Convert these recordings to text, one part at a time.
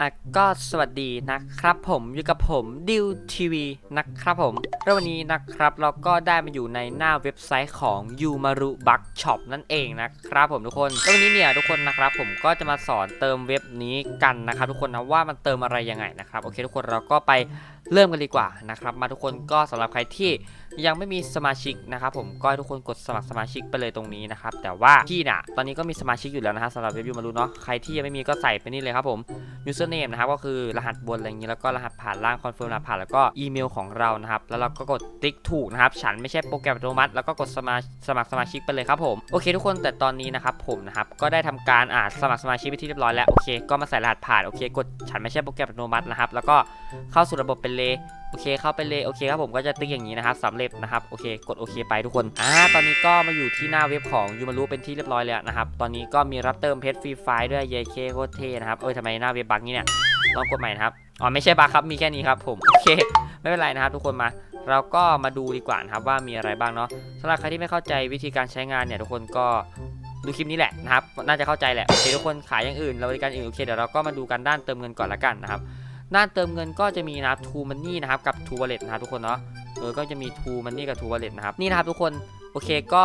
อะก็สวัสดีนะครับผมอยู่กับผมดิวทีวีนะครับผมแล้ววันนี้นะครับเราก็ได้มาอยู่ในหน้าเว็บไซต์ของ y u m a r u b u g Shop นั่นเองนะครับผมทุกคนแล้ววันนี้เนี่ยทุกคนนะครับผมก็จะมาสอนเติมเว็บนี้กันนะครับทุกคนนะว่ามันเติมอะไรยังไงนะครับโอเคทุกคนเราก็ไป เริ่มกันดีกว่านะครับ มาทุกคนก็สำหรับใครที่ยังไม่มีสมาชิกนะครับผมก็ให้ทุกคนกดสมัครสมาชิกไปเลยตรงนี้นะครับแต่ว่าพี่น่ะตอนนี้ก็มีสมาชิกอยู่แล้วนะฮะสำหรับเว็บยูมารุเนาะใครที่ยังไม่มีก็ใส่ไปนี่เลยครับผม username นะครับก็คือรหัสบนอะไรอย่างนี้แล้วก็รหัสผ่านล่างคอนเฟิร์มรหัสผ่านแล้วก็อีเมลของเรานะครับแล้วเราก็กดติ๊กถูกนะครับฉันไม่ใช่โปรแกรมอัตโนมัติ แล้วก็กดสมาสมัครสมาชิกไปเลยครับผมโอเค ทุกคนแต่ตอนนี้นะครับผมนะครับก็ได้ทำการอ่าสมัครสมาชิกไปที่เรียบร้อยแล้วโอเคก็มาใส่รหัสผ่านโอเค กดฉันไม่ใช่โปรแกรมอัตโนมัตินะครับแล้วก็เข้าสู่ระบบเป็นเลยโอเคเข้าไปเลยโอเคครับผมก็จะติ๊กอย่างนี้นะครับสำเร็จนะครับโอเคกดโอเคไปทุกคนอ่าตอนนี้ก็มาอยู่ที่หน้าเว็บของยูมารุเป็นที่เรียบร้อยแล้วนะครับตอนนี้ก็มีรับเติมเพชรฟรีไฟด้วยเยเคโคตรเท่นะครับเอ้ยทำไมหน้าเว็บบักนี้เนี่ยลองกดใหม่นะครับอ๋อไม่ใช่บักครับมีแค่นี้ครับผมโอเคไม่เป็นไรนะครับทุกคนมา เราก็มาดูดีกว่านะครับว่ามีอะไรบ้างเนาะสำหรับใครที่ไม่เข้าใจวิธีการใช้งานเนี่ยทุกคนก็ดูคลิปนี้แหละนะครับน่าจะเข้าใจแหละโอเคทุกคนขายอย่างอื่นเราบริการอื่นโอเคเดี๋ยวเราก็มาดูกันด้านเติมเงินก่อนละกันนะครับ ด้านเติมเงินก็จะมีนะครับ True Money นะครับกับ True Wallet นะครับทุกคนเนาะเออก็จะมี True Money กับ True Wallet นะครับนี่นะครับทุกคนโอเคก็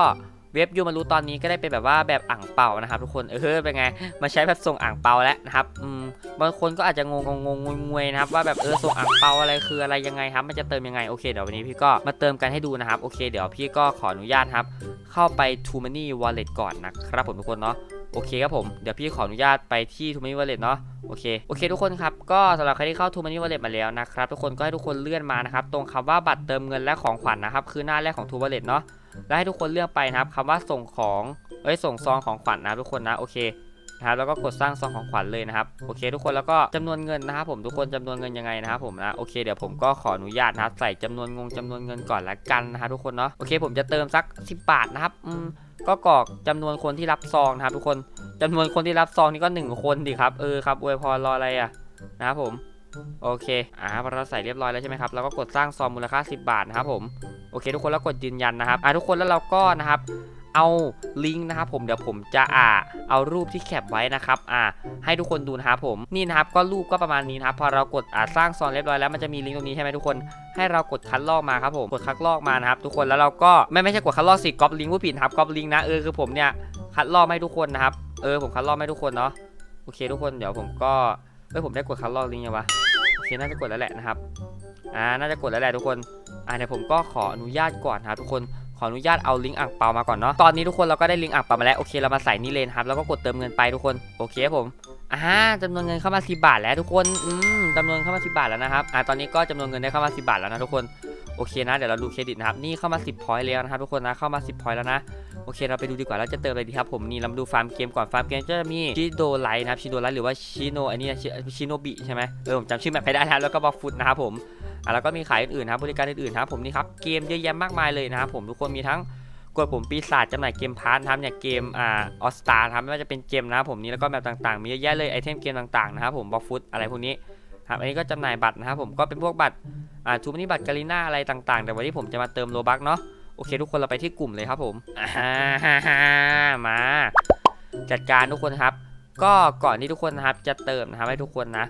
เว็บยูมารู้ตอนนี้ก็ได้เป็นแบบว่าแบบอ่างเปานะครับ ทุกคนเออเป็นไงมาใช้แบบส่งอ่างเปาแล้วนะครับอืมบางคนก็อาจจะงงงงงงวยนะครับว่าแบบเออส่งอ่างเปาอะไรคืออะไรยังไงครับ มันจะเติมยังไงโอเคเดี๋ยววันนี้พี่ก็มาเติมกันให้ดูนะครับโอเคเดี๋ยวพี่ก็ขออนุญาตครับ เข้าไป True Money Wallet ก่อนนะครับผมทุกคนเนาะ โอเคครับผมเดี๋ยวพี่ขออนุญาตไปที่ True Money Wallet เนาะโอเคโอเค ทุกคนครับก็สำหรับใครที่เข้า True Money Wallet มาแล้วนะครับทุกคนก็ให้ทุกคนเลื่อนมานะครับตรงคำว่าบัตรเติมเงินและของขวัญนะครับคือหน้าแรกของ True Wallet เนาะแล้วให้ทุกคนเลือกไปนะครับคำว่าส่งของเอ้ยส่งซองของขวัญนะทุกคนนะโอเคนะครับแล้วก็กดสร้างซองของขวัญเลยนะครับโอเค ทุกคนแล้วก็จำนวนเงินนะครับผมทุกคนจำนวนเงินยังไงนะครับผมนะโอเคเดี๋ยวผมก็ขออนุญาตนะครับใส่จำนวนงงจำนวนเงินก่อนละกันนะครับทุกคนเนาะโอเค ผมจะเติมสัก 10 บาทนะครับอืม ก็กรอกจำนวนคนที่รับซองนะครับทุกคนจำนวนคนที่รับซองนี่ก็ 1 คนดิครับเออครับอวยพรรออะไรอะนะครับผมโอเคอ่าพอเราใส่เรียบร้อยแล้วใช่ไหมครับแล้วก็กดสร้างซองมูลค่า 10 บาทนะครับผมโอเค ทุกคนแล้วกดยืนยันนะครับอ่าทุกคนแล้วเราก็นะครับ เอาลิงก์นะครับผมเดี๋ยวผมจะอ่าเอารูปที่แคปไว้นะครับอ่าให้ทุกคนดูนะครับผมนี่นะครับก็รูปก็ประมาณนี้นะครับพอเรากดอ่าสร้างซองเรียบร้อยแล้วมันจะมีลิงก์ตรงนี้ใช่ไหมทุกคนให้เรากดคัดลอกมาครับผมกดคัดลอกมานะครับทุกคนแล้วเราก็ไม่ไม่ใช่กดคัดลอกสิก๊อปลิงก์ผู้ผิดนะครับก๊อปลิงก์นะเออคือผมเนี่ยคัดลอกให้ทุกคนนะครับเออผมคัดลอกให้ทุกคนเนาะโอเคทุกคนเดี๋ยวผมก็เอ้ยผมได้กดคัดลอกลิงก์ยังวะโอเคน่าจะกดแล้วแหละนะครับอ่าน่าจะกดแล้วแหละทุกคนอ่าเดี๋ยวผมก็ขออนุญาตก่อนนะครับทุกคน ขออนุญาตเอาลิงก์อ่างเปามาก่อนเนาะ ตอนนี้ทุกคนเราก็ได้ลิงก์อ่างเปามาแล้ว โอเคเรามาใส่นี่เลยครับแล้วก็กดเติมเงินไปทุกคน โอเคครับผมอ่าจำนวนเงินเข้ามา 10 บาทแล้วทุกคน อืมจำนวนเข้ามา 10 บาทแล้วนะครับ อ่าตอนนี้ก็จำนวนเงินได้เข้ามา 10 บาทแล้วนะทุกคน โอเคนะ เดี๋ยวเราดูเครดิตนะครับ นี่เข้ามา 10พอยต์แล้วนะครับทุกคนนะ เข้ามา 10พอยต์แล้วนะ โอเคเราไปดูดีกว่าเราจะเติมอะไรดีครับผมนี่เรามาดูฟาร์มเกมก่อนฟาร์มเกมจะมีชิโดไลท์นะครับชิโดไลท์หรือว่าชิโนอันนี้ชิโนบิใช่ไหมเออผมจำชื่อแบบไม่ได้แล้วแล้วก็บล็อกฟุตนะครับผมอะแล้วก็มีขายอื่นๆนะครับบริการอื่นๆนะครับผมนี่ครับเกมเยอะแยะมากมายเลยนะครับผมทุกคนมีทั้งกดผมปีศาจจำหน่ายเกมพาร์ทนะครับเนี่ยเกมอ่าออสตาครับไม่ว่าจะเป็นเกมนะครับผมนี่แล้วก็แบบต่างๆ มีเยอะแยะเลยไอเทมเกมต่างๆนะครับผมบล็อกฟุตอะไรพวกนี้ครับอันนี้ก็จำหน่ายบัตรนะครับผมก็เป็นพวกบัตรอ่าทูมินิบัตรกาลิน่าอะไรต่างๆ แต่วันนี้ผมจะมาเติมโลบักเนาะ โอเค ทุกคนเราไปที่กลุ่มเลยครับผมอ่ามา จัดการทุกคนครับ ก็ก่อนที่ทุกคนนะครับจะเติมนะครับให้ทุกคนนะ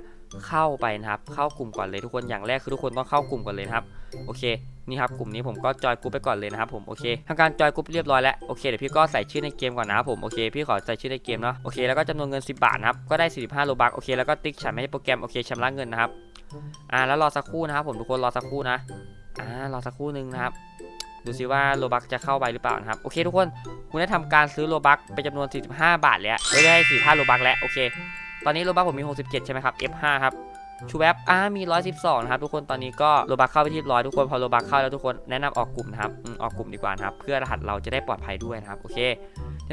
เข้าไปนะครับ เข้ากลุ่มก่อนเลยทุกคนอย่างแรกคือทุกคนต้องเข้ากลุ่มก่อนเลยครับโอเคนี่ครับกลุ่มนี้ผมก็จอยกลุ่มไปก่อนเลยนะครับผมโอเคทำการจอยกลุ่มเรียบร้อยแล้วโอเคเดี๋ยวพี่ก็ใส่ชื่อในเกมก่อนนะครับผมโอเคพี่ขอใส่ชื่อในเกมเนาะโอเคแล้วก็จำนวนเงิน 10 บาทนะครับก็ได้ 45โลบักโอเคแล้วก็ติ๊กฉันไม่ให้โปรแกรมโอเคชำระเงินนะครับอ่าแล้วรอสักครู่นะครับผมทุกคนรอสักครู่นะอ่ารอสักครู่นึงนะครับ ดูซิว่าโลบักจะเข้าไปหรือเปล่านะครับ โอเคทุกคน คุณได้ทำการซื้อโลบักเป็นจำนวน 45 บาทแล้วไม่ได้ 45 โลบักแล้ว โอเค ตอนนี้โลบักผมมี 67 ใช่ไหมครับ F5 ครับ ชูแวบอ่า มี 112 นะครับทุกคน ตอนนี้ก็โลบักเข้าไปที่ร้อยทุกคน พอโลบักเข้าแล้วทุกคน แนะนำออกกลุ่มนะครับออกกลุ่มดีกว่านะครับ เพื่อรหัสเราจะได้ปลอดภัยด้วยนะครับ โอเค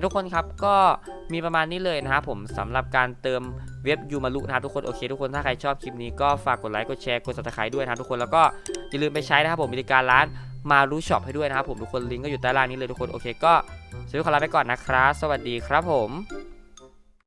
ทุกคนครับ ก็มีประมาณนี้เลยนะครับผมสำหรับการเติมเว็บยูมารุนะครับทุกคน โอเค ทุกคน ถ้าใครชอบคลิปนี้ก็ฝากกดไลค์ กดแชร์ กด subscribe ด้วยนะครับทุกคน แล้วก็อย่าลืมไปใช้นะครับผมบริการร้าน มารู้ช็อปให้ด้วยนะครับผมทุกคนลิงก์ก็อยู่ใต้ล่างนี้เลยทุกคนโอเคก็สวัสดีขอลาไปก่อนนะครับ สวัสดีครับผม